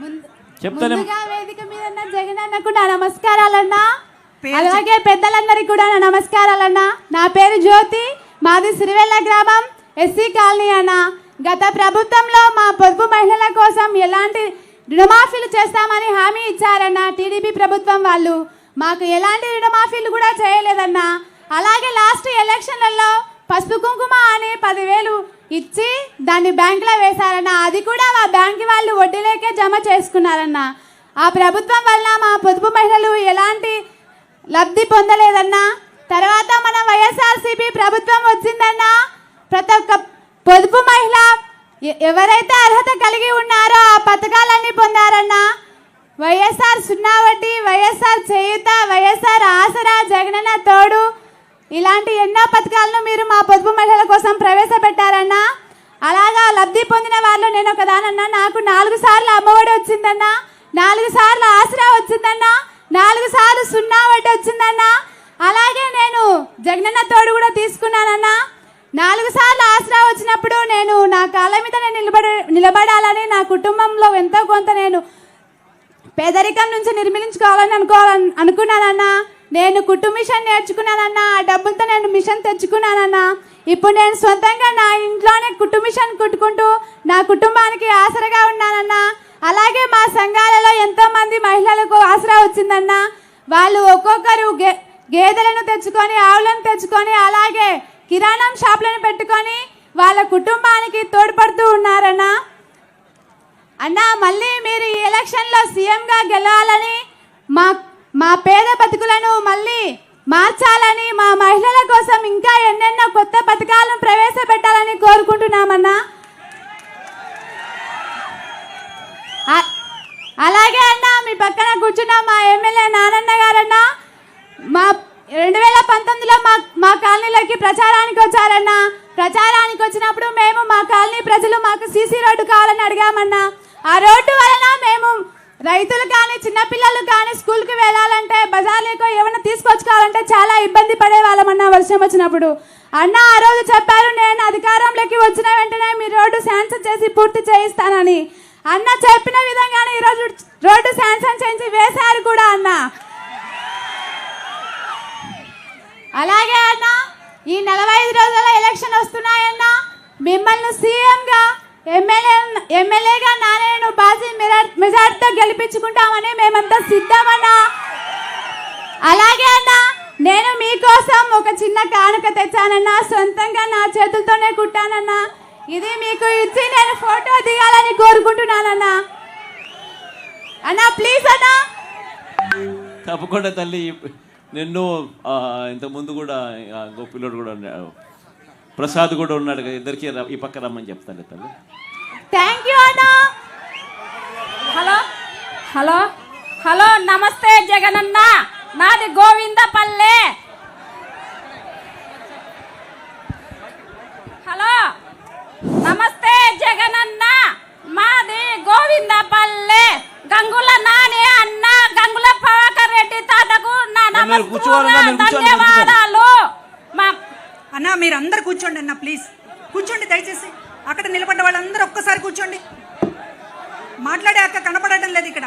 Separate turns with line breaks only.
ముందు-
చెప్తానే-
ముందుగా వేదిక మీద జగన్ అన్నకు నా నమస్కారాలన్నా అలాగే పెద్దలందరికీ కూడా నా నమస్కారాలన్నా. నా పేరు జ్యోతి మాది సిరివెల్ల గ్రామం ఎస్సీ కాలనీ అన్న. గత ప్రభుత్వంలో మా పొదుపు మహిళల కోసం ఎలాంటి రుణమాఫీలు చేస్తామని హామీ ఇచ్చారన్న టీడీపీ ప్రభుత్వం వాళ్ళు. మాకు ఎలాంటి రుణమాఫీలు కూడా చేయలేదన్నా. అలాగే లాస్ట్ ఎలక్షన్లలో పసుపు కుంకుమ అని పదివేలు ఇచ్చి దాన్ని బ్యాంకులో వేశారన్న అది కూడా మా బ్యాంక్ వాళ్ళు వడ్డీలేకే జమ చేసుకున్నారన్న. ఆ ప్రభుత్వం వల్ల మా పొదుపు మహిళలు ఎలాంటి లబ్ధి పొందలేదన్నా. తర్వాత మన వైఎస్ఆర్సీపీ ప్రభుత్వం వచ్చిందన్నా. ప్రతి ఒక్క పొదుపు మహిళ ఎ- ఎవరైతే అర్హత కలిగి ఉన్నారో ఆ పథకాలన్నీ పొందారన్నా. వైఎస్ఆర్ సున్నా వడ్డీ వైఎస్ఆర్ చేయుత వైఎస్ఆర్ ఆసరా జగనన్న తోడు. ఇలాంటి ఎన్నో పథకాలను మీరు మా పొదుపు మహిళల కోసం ప్రవేశపెట్టారు. ప్రవేశపెట్టారన్నా అలాగా లబ్ధి పొందిన వాళ్ళు నేను ఒక దానన్నా నాకు నాలుగు సార్లు అమ్మఒడి వచ్చిందన్నా. నాలుగు సార్లు ఆసరా వచ్చిందన్నా. నాలుగు సార్లు సున్నా వడ్డీ వచ్చిందన్నా. అలాగే నేను జగనన్న తోడు కూడా తీసుకున్నానన్నా. నాలుగు సార్లు ఆసరా వచ్చినప్పుడు నేను నా కాళ్ళ మీద నేను నిలబడ నిలబడాలని నా కుటుంబంలో ఎంతో కొంత నేను పేదరికం నుంచి నిర్మించుకోవాలని అనుకోవాలని అనుకున్నానన్నా. నేను కుట్టు మిషన్ నేర్చుకున్నానన్నా. ఆ డబ్బులతో నేను మిషన్ తెచ్చుకున్నానన్నా. ఇప్పుడు నేను సొంతంగా నా ఇంట్లోనే కుట్టు మిషన్ కుట్టుకుంటూ నా కుటుంబానికి ఆసరగా ఉన్నానన్నా. అలాగే మా సంఘాలలో ఎంతో మంది మహిళలకు ఆసరా వచ్చిందన్నా. వాళ్ళు ఒక్కొక్కరు గే గేదెలను తెచ్చుకొని ఆవులను తెచ్చుకొని అలాగే కిరాణం షాపులను పెట్టుకొని వాళ్ళ కుటుంబానికి తోడ్పడుతూ ఉన్నారన్నా. అన్నా మళ్ళీ మీరు ఈ ఎలక్షన్లో సీఎంగా గెలవాలని మా మా పేద బతుకులను మళ్ళీ మార్చాలని మా మహిళల కోసం ఇంకా ఎన్నెన్నో కొత్త పథకాలను ప్రవేశపెట్టాలని కోరుకుంటున్నామన్నా. అలాగే అన్న మీ పక్కన కూర్చున్న మా ఎమ్మెల్యే నానన్న గారన్న మా రెండు వేల పంతొమ్మిది ఆ రోడ్డు వలన మేము రైతులు కానీ చిన్నపిల్లలు కానీ స్కూల్కి వెళ్ళాలంటే బజార్లకు ఏమైనా తీసుకొచ్చుకోవాలంటే చాలా ఇబ్బంది పడే వాళ్ళమన్నా వర్షం వచ్చినప్పుడు. అన్న ఆ రోజు చెప్పారు నేను అధికారంలోకి వచ్చిన వెంటనే మీ రోడ్డు శాంక్షన్ చేసి పూర్తి చేయిస్తానని. అన్న చెప్పిన విధంగానే ఈరోజు రోడ్డు శాంక్షన్ చేయించి వేశారు కూడా అన్న. అలాగే అన్న ఈ నలభై ఐదు రోజుల ఎలక్షన్ వస్తున్నాయన్న. మిమ్మల్ని సీఎంగా ఎమ్మెల్యే ఎమ్మెల్యేగా మెజార్టీతో గెలిపించుకుంటామని మేమంతా సిద్ధమన్నా. అలాగే అన్న నేను మీకోసం ఒక చిన్న కానుక తెచ్చానన్నా సొంతంగా నా చేతులతోనే కుట్టానన్నా. ఇది మీకు ఇచ్చి నేను ఫోటో దిగాలని కోరుకుంటున్నానన్నా. అన్నా ప్లీజ్ అన్నా.
తప్పకుండా తల్లి నిన్ను ఇంతకుముందు కూడా పిల్లోడు కూడా ప్రసాద్ కూడా ఉన్నాడు ఇద్దరికి ఈ పక్క రమ్మని చెప్తాను తల్లి.
థ్యాంక్ యూ అన్నా.
హలో? హలో? హలో నమస్తే జగనన్న. నాది గోవిందపల్లె. హలో? నమస్తే జగనన్న. మాది గోవిందపల్లె. గంగుల నాని అన్న గంగుల ప్రభాకర్ రెడ్డి తాతకు నా ధన్యవాదాలు. మా
అన్న మీరు అందరు కూర్చోండి అన్న ప్లీజ్. కూర్చోండి దయచేసి. అక్కడ నిలబడ్డ వాళ్ళందరూ ఒక్కసారి కూర్చోండి. మాట్లాడే అక్క కనపడటం లేదు ఇక్కడ.